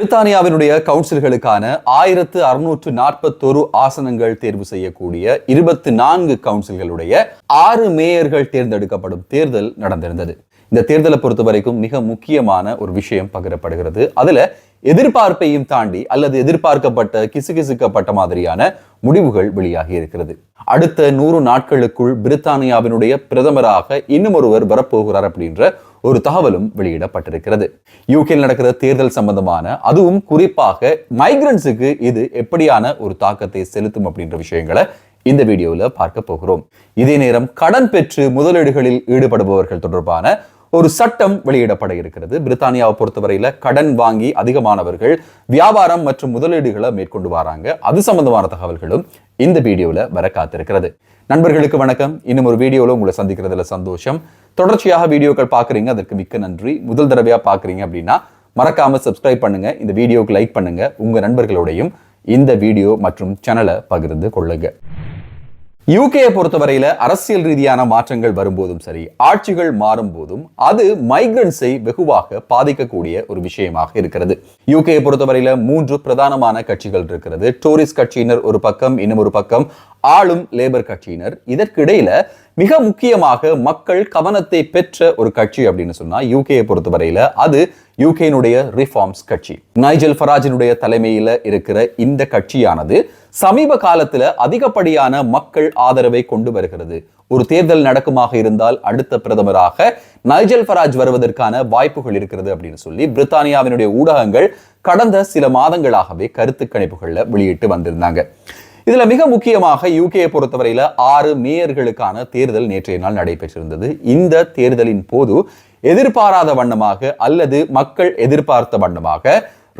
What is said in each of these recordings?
பிரித்தானியாவினுடைய கவுன்சில்களுக்கான ஆயிரத்து அறுநூற்று நாற்பத்தொரு ஆசனங்கள் தேர்வு செய்யக்கூடிய இருபத்தி நான்கு கவுன்சில்களுடைய ஆறு மேயர்கள் தேர்ந்தெடுக்கப்படும் தேர்தல் நடந்திருந்தது. இந்த தேர்தலை பொறுத்த வரைக்கும் மிக முக்கியமான ஒரு விஷயம் பகிரப்படுகிறது. அதுல எதிர்பார்ப்பையும் தாண்டி அல்லது எதிர்பார்க்கப்பட்ட கிசுகிசுக்கப்பட்ட மாதிரியான முடிவுகள் வெளியாகி இருக்கிறது. அடுத்த நூறு நாட்களுக்குள் பிரித்தானியாவினுடைய பிரதமராக இன்னும் ஒருவர் வரப்போகிறார் அப்படின்ற ஒரு தகவலும் வெளியிடப்பட்டிருக்கிறது. யூகேல நடக்கிற தேர்தல் சம்பந்தமான அதுவும் குறிப்பாக மைக்ரன்ஸுக்கு இது எப்படியான ஒரு தாக்கத்தை செலுத்தும் அப்படின்ற விஷயங்களை இந்த வீடியோவில் பார்க்க போகிறோம். இதே நேரம் கடன் பெற்று முதலீடுகளில் ஈடுபடுபவர்கள் தொடர்பான ஒரு சட்டம் வெளியிடப்பட இருக்கிறது. பிரித்தானியாவை பொறுத்தவரையில கடன் வாங்கி அதிகமானவர்கள் வியாபாரம் மற்றும் முதலீடுகளை மேற்கொண்டு வராங்க. அது சம்பந்தமான தகவல்களும் இந்த வீடியோவில் வர காத்திருக்கிறது. நண்பர்களுக்கு வணக்கம். இன்னும் ஒரு வீடியோவில் உங்களை சந்திக்கிறதுல சந்தோஷம். தொடர்ச்சியாக வீடியோக்கள் பார்க்குறீங்க அதற்கு மிக்க நன்றி. முதல் தடவையா பார்க்குறீங்க அப்படின்னா மறக்காமல் சப்ஸ்கிரைப் பண்ணுங்க. இந்த வீடியோவுக்கு லைக் பண்ணுங்க. உங்கள் நண்பர்களோடையும் இந்த வீடியோ மற்றும் சேனலை பகிர்ந்து கொள்ளுங்க. யூகேயை பொறுத்தவரையில அரசியல் ரீதியான மாற்றங்கள் வரும்போதும் சரி ஆட்சிகள் மாறும் போதும் அது மைக்ரன்ஸை வெகுவாக பாதிக்கக்கூடிய ஒரு விஷயமாக இருக்கிறது. யூகேயை பொறுத்தவரையில மூன்று பிரதானமான கட்சிகள் இருக்கிறது. டோரிஸ் கட்சியினர் ஒரு பக்கம் இன்னும் ஒரு பக்கம் ஆளும் லேபர் கட்சியினர். இதற்கிடையில மிக முக்கியமாக மக்கள் கவனத்தை பெற்ற ஒரு கட்சி அப்படின்னு சொன்னா யூகேயை பொறுத்தவரையில அது யூகேனுடைய ரிஃபார்ம்ஸ் கட்சி. நைஜல் ஃபராஜினுடைய தலைமையில இருக்கிற இந்த கட்சியானது சமீப காலத்துல அதிகப்படியான மக்கள் ஆதரவை கொண்டு வருகிறது. ஒரு தேர்தல் நடக்குமாக இருந்தால் அடுத்த பிரதமராக நைஜல் ஃபராஜ் வருவதற்கான வாய்ப்புகள் இருக்கிறது அப்படின்னு சொல்லி பிரித்தானியாவினுடைய ஊடகங்கள் கடந்த சில மாதங்களாகவே கருத்து கணிப்புகளில் வெளியிட்டு வந்திருந்தாங்க. இதுல மிக முக்கியமாக யூகேயை பொறுத்தவரையில ஆறு மேயர்களுக்கான தேர்தல் நேற்றைய நாள் நடைபெற்றிருந்தது. இந்த தேர்தலின் போது எதிர்பாராத வண்ணமாக அல்லது மக்கள் எதிர்பார்த்த வண்ணமாக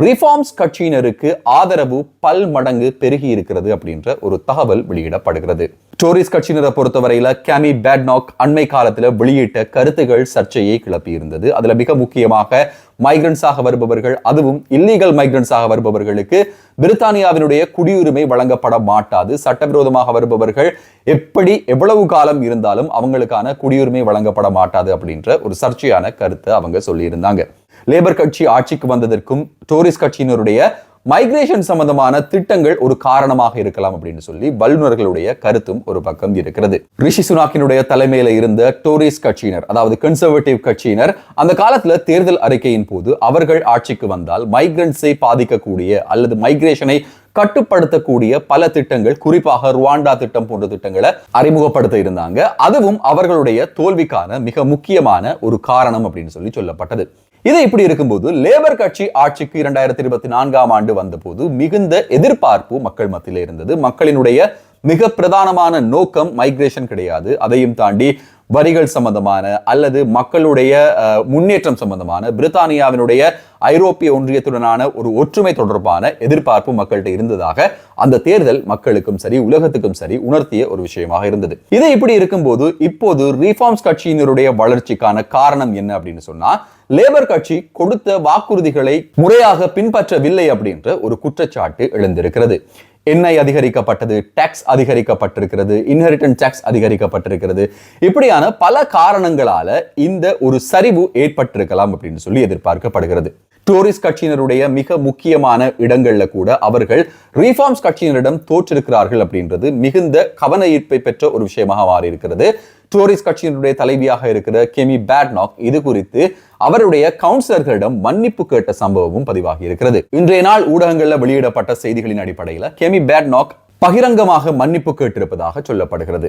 ரிஃபார்ம்ஸ் கட்சியினருக்கு ஆதரவு பல் மடங்கு பெருகி இருக்கிறது அப்படின்ற ஒரு தகவல் வெளியிடப்படுகிறது. டோரிஸ் கட்சியினரை பொறுத்தவரையில கேமி பேட்நாக் அண்மை காலத்தில் வெளியிட்ட கருத்துகள் சர்ச்சையை கிளப்பி இருந்தது அதுல மிக முக்கியமாக மைக்ரன்ஸாக வருபவர்கள் அதுவும் இல்லீகல் மைக்ரன்ஸாக வருபவர்களுக்கு பிரித்தானியாவினுடைய குடியுரிமை வழங்கப்பட மாட்டாது. சட்டவிரோதமாக வருபவர்கள் எப்படி எவ்வளவு காலம் இருந்தாலும் அவங்களுக்கான குடியுரிமை வழங்கப்பட மாட்டாது அப்படின்ற ஒரு சர்ச்சையான கருத்தை அவங்க சொல்லியிருந்தாங்க. லேபர் கட்சி ஆட்சிக்கு வந்ததற்கும் டோரிஸ் கட்சியினருடைய மைக்ரேஷன் சம்பந்தமான திட்டங்கள் ஒரு காரணமாக இருக்கலாம் அப்படின்னு சொல்லி வல்லுநர்களுடைய கருத்தும் ஒரு பக்கம் இருக்கிறது. ரிஷி சுனாக்கினுடைய தலைமையில இருந்த டோரிஸ் கட்சியினர் அதாவது கன்சர்வேட்டிவ் கட்சியினர் அந்த காலத்துல தேர்தல் அறிக்கையின் போது அவர்கள் ஆட்சிக்கு வந்தால் மைக்ரன்ஸை பாதிக்கக்கூடிய அல்லது மைக்ரேஷனை கட்டுப்படுத்தக்கூடிய பல திட்டங்கள் குறிப்பாக ருவாண்டா திட்டம் போன்ற திட்டங்களை அறிமுகப்படுத்த இருந்தாங்க. அதுவும் அவர்களுடைய தோல்விக்கான மிக முக்கியமான ஒரு காரணம் அப்படின்னு சொல்லி சொல்லப்பட்டது. இது இப்படி இருக்கும்போது லேபர் கட்சி ஆட்சிக்கு இரண்டாயிரத்தி இருபத்தி நான்காம் ஆண்டு வந்தபோது மிகுந்த எதிர்பார்ப்பு மக்கள் மத்தியில் இருந்தது. மக்களினுடைய மிக பிரதானமான நோக்கம் மைக்ரேஷன் கிடையாது. அதையும் தாண்டி வரிகள் சம்பந்தமான அல்லது மக்களுடைய முன்னேற்றம் சம்பந்தமான பிரித்தானியாவினுடைய ஐரோப்பிய ஒன்றியத்துடனான ஒரு ஒற்றுமை தொடர்பான எதிர்பார்ப்பு மக்கள்கிட்ட இருந்ததாக அந்த தேர்தல் மக்களுக்கும் சரி உலகத்துக்கும் சரி உணர்த்திய ஒரு விஷயமாக இருந்தது. இது இப்படி இருக்கும்போது இப்போது ரீஃபார்ம்ஸ் கட்சியினருடைய வளர்ச்சிக்கான காரணம் என்ன அப்படின்னு சொன்னா லேபர் கட்சி கொடுத்த வாக்குறுதிகளை முறையாக பின்பற்றவில்லை அப்படின்ற ஒரு குற்றச்சாட்டு எழுந்திருக்கிறது. எண்ணெய் அதிகரிக்கப்பட்டது டேக்ஸ் அதிகரிக்கப்பட்டிருக்கிறது இன்ஹெரிட்டன் டேக்ஸ் அதிகரிக்கப்பட்டிருக்கிறது. இப்படியான பல காரணங்களால இந்த ஒரு சரிவு ஏற்பட்டிருக்கலாம் அப்படின்னு சொல்லி எதிர்பார்க்கப்படுகிறது. டோரிஸ் கட்சியினருடைய மிக முக்கியமான இடங்கள்ல கூட அவர்கள் ரீஃபார்ம்ஸ் கட்சியினரிடம் தோற்றிருக்கிறார்கள் அப்படின்றது மிகுந்த கவன ஈர்ப்பை பெற்ற ஒரு விஷயமாக மாறி இருக்கிறது டோரிஸ் கட்சியினுடைய தலைவியாக இருக்கிற கெமி பேட்நாக் இது குறித்து அவருடைய கவுன்சிலர்களிடம் மன்னிப்பு கேட்ட சம்பவமும் பதிவாகி இருக்கிறது. இன்றைய நாள் ஊடகங்களில் வெளியிடப்பட்ட செய்திகளின் அடிப்படையில் கெமி பேட்நாக் பகிரங்கமாக மன்னிப்பு கேட்டிருப்பதாக சொல்லப்படுகிறது.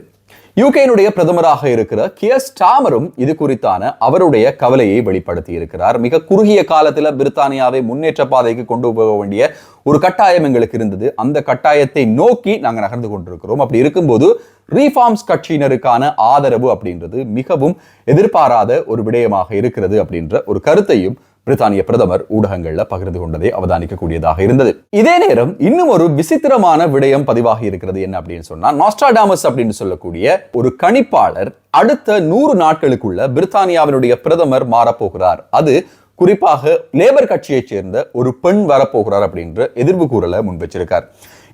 யூகேனுடைய பிரதமராக இருக்கிற கியர் ஸ்டாமரும் இது குறித்தான அவருடைய கவலையை வெளிப்படுத்தி இருக்கிறார் மிக குறுகிய காலத்தில் பிரித்தானியாவை முன்னேற்ற பாதைக்கு கொண்டு போக வேண்டிய ஒரு கட்டாயம் எங்களுக்கு இருந்தது. அந்த கட்டாயத்தை நோக்கி நாங்கள் நகர்ந்து கொண்டிருக்கிறோம். அப்படி இருக்கும்போது ரீஃபார்ம்ஸ் கட்சியினருக்கான ஆதரவு அப்படின்றது மிகவும் எதிர்பாராத ஒரு விடயமாக இருக்கிறது அப்படின்ற ஒரு கருத்தையும் பிரித்தானிய பிரதமர் ஊடகங்களில் பகிர்ந்து கொண்டதை அவதானிக்கக்கூடியதாக இருந்தது. இதே நேரம் இன்னும் ஒரு விசித்திரமான விடயம் பதிவாகி இருக்கிறது என்ன அப்படின்னு சொன்னா நாஸ்டாடாமஸ் அப்படின்னு சொல்லக்கூடிய ஒரு கணிப்பாளர் அடுத்த நூறு நாட்களுக்குள்ள பிரித்தானியாவினுடைய பிரதமர் மாறப்போகிறார். அது குறிப்பாக லேபர் கட்சியைச் சேர்ந்த ஒரு பெண் வரப்போகிறார் அப்படின்ற எதிர்ப்பு கூறலை முன் வச்சிருக்கார்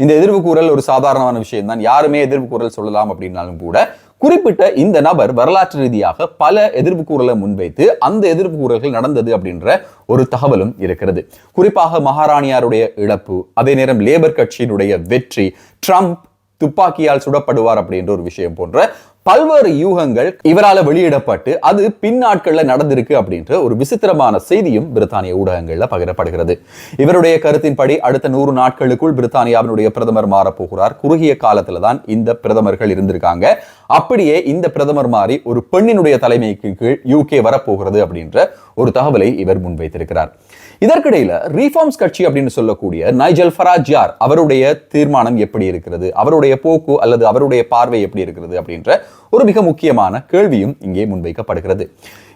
இந்த எதிர்ப்பு கூறல் ஒரு சாதாரணமான விஷயம் தான் யாருமே எதிர்ப்பு கூறல் சொல்லலாம் அப்படின்னாலும் கூட குறிப்பிட்ட இந்த நபர் வரலாற்று ரீதியாக பல எதிர்ப்பு கூறலை முன்வைத்து அந்த எதிர்ப்பு கூறல்கள் நடந்தது அப்படின்ற ஒரு தகவலும் இருக்கிறது. குறிப்பாக மகாராணியாருடைய இழப்பு அதே நேரம் லேபர் கட்சியினுடைய வெற்றி ட்ரம்ப் துப்பாக்கியால் சுடப்படுவார் அப்படின்ற ஒரு விஷயம் போன்ற பல்வேறு யூகங்கள் இவரால் வெளியிடப்பட்டு அது பின் நாட்களில் நடந்திருக்கு அப்படின்ற ஒரு விசித்திரமான செய்தியும் பிரித்தானிய ஊடகங்களில் பகிரப்படுகிறது. இவருடைய கருத்தின்படி அடுத்த நூறு நாட்களுக்குள் பிரித்தானியாவினுடைய பிரதமர் மாறப்போகிறார். குறுகிய காலத்தில் தான் இந்த பிரதமர்கள் இருந்திருக்காங்க. அப்படியே இந்த பிரதமர் மாறி ஒரு பெண்ணினுடைய தலைமைக்கு கீழ் யூகே வரப்போகிறது அப்படின்ற ஒரு தகவலை இவர் முன்வைத்திருக்கிறார். இதற்கிடையில ரீஃபார்ம்ஸ் கட்சி அப்படின்னு சொல்லக்கூடிய நைஜல் ஃபராஜ் யார்? அவருடைய தீர்மானம் எப்படி இருக்கிறது? அவருடைய போக்கு அல்லது அவருடைய பார்வை எப்படி இருக்கிறது அப்படின்ற ஒரு மிக முக்கியமான கேள்வியும் இங்கே முன்வைக்கப்படுகிறது.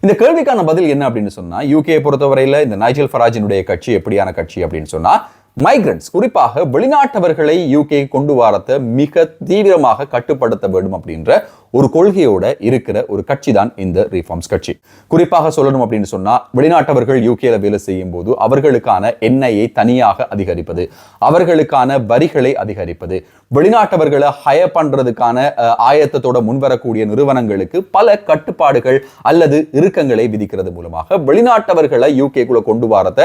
இந்த கேள்விக்கான பதில் என்ன அப்படின்னு சொன்னா யூகே பொறுத்தவரையில இந்த நைஜல் ஃபராஜினுடைய கட்சி எப்படியான கட்சி அப்படின்னு சொன்னா மைக்ரன்ஸ் குறிப்பாக வெளிநாட்டவர்களை யூகே கொண்டு வரத்தை மிக தீவிரமாக கட்டுப்படுத்த வேண்டும் அப்படின்ற ஒரு கொள்கையோட இருக்கிற ஒரு கட்சி தான் இந்த ரிஃபார்ம்ஸ் கட்சி. குறிப்பாக சொல்லணும் அப்படின்னு சொன்னா வெளிநாட்டவர்கள் யூகேல வேலை செய்யும் போது அவர்களுக்கான எண்ணெயை தனியாக அதிகரிப்பது அவர்களுக்கான வரிகளை அதிகரிப்பது வெளிநாட்டவர்களை ஹயர் பண்றதுக்கான ஆயத்தத்தோட முன்வரக்கூடிய நிறுவனங்களுக்கு பல கட்டுப்பாடுகள் அல்லது இறுக்கங்களை விதிக்கிறது மூலமாக வெளிநாட்டவர்களை யூகேக்குள்ள கொண்டு வரத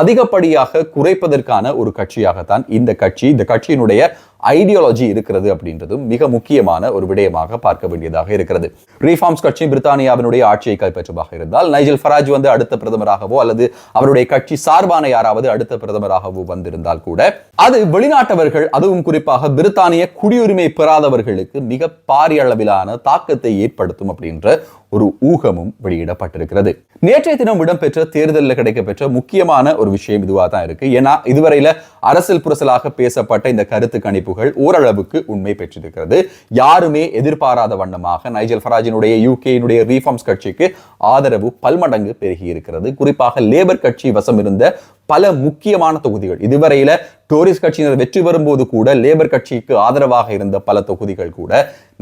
அதிகப்படியாக குறைப்பதற்கான ஒரு கட்சியாகத்தான் இந்த கட்சி. இந்த கட்சியினுடைய ஐடியாலஜி இருக்கிறது அப்படின்றதும் மிக முக்கியமான ஒரு விடயமாக பார்க்க வேண்டியதாக இருக்கிறது. ரீஃபார்ம்ஸ் கட்சி பிரித்தானியாவினுடைய ஆட்சியை கைப்பற்றுமாக இருந்தால் நைஜில் ஃபராஜ் வந்து அடுத்த பிரதமராகவோ அல்லது அவருடைய கட்சி சார்பான யாராவது அடுத்த பிரதமராகவோ வந்திருந்தால் கூட அது வெளிநாட்டவர்கள் அதுவும் குறிப்பாக பிரித்தானிய குடியுரிமை பெறாதவர்களுக்கு மிக பாரிய அளவிலான தாக்கத்தை ஏற்படுத்தும் அப்படின்ற ஒரு ஊகமும் வெளியிடப்பட்டிருக்கிறது. நேற்றைய தினம் இடம்பெற்ற தேர்தலில் கிடைக்கப்பெற்ற முக்கியமான ஒரு விஷயம் இதுவாக தான் இருக்கு. ஏன்னா இதுவரையில அரசியல் புரசலாக பேசப்பட்ட இந்த கருத்து கணிப்புகள் ஓரளவுக்கு உண்மை பெற்றிருக்கிறது. யாருமே எதிர்பாராத வண்ணமாக நைஜல் ஃபராஜினுடைய யூகேயினுடைய ரீஃபார்ம்ஸ் கட்சிக்கு ஆதரவு பல்மடங்கு பெருகி இருக்கிறது குறிப்பாக லேபர் கட்சி வசம் இருந்த பல முக்கியமான தொகுதிகள். இதுவரையில டோரிஸ் கட்சியினர் வெற்றி வரும்போது கூட லேபர் கட்சிக்கு ஆதரவாக இருந்த பல தொகுதிகள் கூட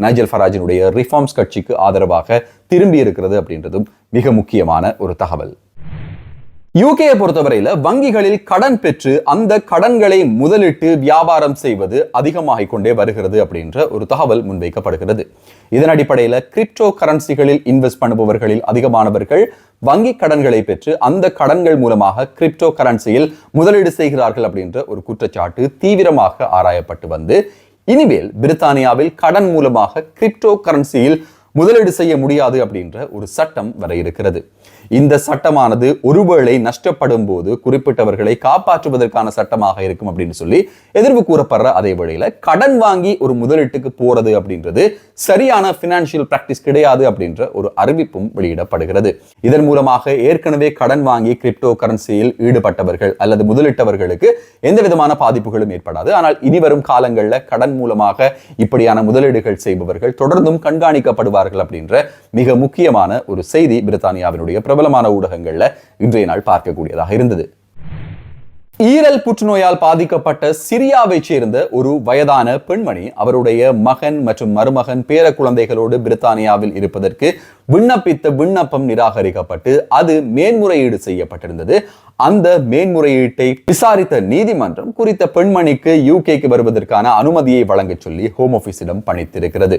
நைஜல் ஃபராஜினுடைய ரிஃபார்ம்ஸ் கட்சிக்கு ஆதரவாக திரும்பி இருக்கிறது அப்படின்றதும் மிக முக்கியமான ஒரு தகவல். யூகேயை பொறுத்தவரையில வங்கிகளில் கடன் பெற்று அந்த கடன்களை முதலிட்டு வியாபாரம் செய்வது அதிகமாகிக் கொண்டே வருகிறது அப்படின்ற ஒரு தகவல் முன்வைக்கப்படுகிறது. இதன் அடிப்படையில் கிரிப்டோ கரன்சிகளில் இன்வெஸ்ட் பண்ணுபவர்களில் அதிகமானவர்கள் வங்கி கடன்களை பெற்று அந்த கடன்கள் மூலமாக கிரிப்டோ கரன்சியில் முதலீடு செய்கிறார்கள் அப்படின்ற ஒரு குற்றச்சாட்டு தீவிரமாக ஆராயப்பட்டு வந்து இனிமேல் பிரித்தானியாவில் கடன் மூலமாக கிரிப்டோ கரன்சியில் முதலீடு செய்ய முடியாது அப்படின்ற ஒரு சட்டம் வர இருக்கிறது. இந்த சட்டமானது ஒருவேளை நஷ்டப்படும் போது குறிப்பிட்டவர்களை காப்பாற்றுவதற்கான சட்டமாக இருக்கும் அப்படின்னு சொல்லி எதிர்ப்பு கூறப்படுற அதே வேளையில கடன் வாங்கி ஒரு முதலீட்டுக்கு போறது அப்படின்றது சரியான பினான்சியல் பிராக்டிஸ் கிடையாது அப்படின்ற ஒரு அறிவிப்பும் வெளியிடப்படுகிறது. இதன் மூலமாக ஏற்கனவே கடன் வாங்கி கிரிப்டோ கரன்சியில் ஈடுபட்டவர்கள் அல்லது முதலிட்டவர்களுக்கு எந்த விதமான பாதிப்புகளும் ஏற்படாது. ஆனால் இனிவரும் காலங்களில் கடன் மூலமாக இப்படியான முதலீடுகள் செய்பவர்கள் தொடர்ந்தும் கண்காணிக்கப்படுவார்கள் அப்படின்ற மிக முக்கியமான ஒரு செய்தி பிரித்தானியாவினுடைய பிரபலமான ஊடகங்களில் இன்றைய நாள் பார்க்கக்கூடியதாக இருந்தது. ஈரல் புற்றுநோயால் பாதிக்கப்பட்ட சிரியாவை சேர்ந்த ஒரு வயதான பெண்மணி அவருடைய மகன் மற்றும் மருமகன் பேர குழந்தைகளோடு பிரித்தானியாவில் இருப்பதற்கு விண்ணப்பித்த விண்ணப்பம் நிராகரிக்கப்பட்டு அது மேன்முறையீடு செய்யப்பட்டிருந்தது. அந்த மேன்முறையீட்டை விசாரித்த நீதிமன்றம் குறித்த பெண்மணிக்கு யூகேக்கு வருவதற்கான அனுமதியை வழங்கச் சொல்லி ஹோம் ஆபீஸிடம் பணித்திருக்கிறது.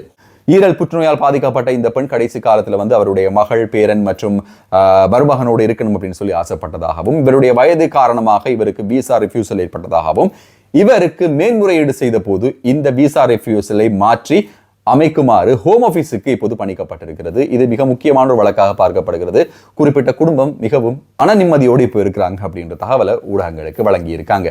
ஈரல் புற்றுநோயால் பாதிக்கப்பட்ட இந்த பெண் கடைசி காலத்தில் வந்து அவருடைய மகள் பேரன் மற்றும் மருமகனோடு இருக்கணும் அப்படின்னு சொல்லி ஆசைப்பட்டதாகவும் இவருடைய வயது காரணமாக இவருக்கு விசா ரிஃப்யூசல் ஏற்பட்டதாகவும் இவருக்கு மேன்முறையீடு செய்த போது இந்த விசா ரிஃப்யூசலை மாற்றி அமைக்குமாறு ஹோம் ஆஃபீஸுக்கு இப்போது பணிக்கப்பட்டிருக்கிறது. இது மிக முக்கியமான ஒரு வழக்காக பார்க்கப்படுகிறது. குறிப்பிட்ட குடும்பம் மிகவும் மன நிம்மதியோடு இப்போ இருக்கிறாங்க அப்படின்ற தகவலை ஊடகங்களுக்கு வழங்கி இருக்காங்க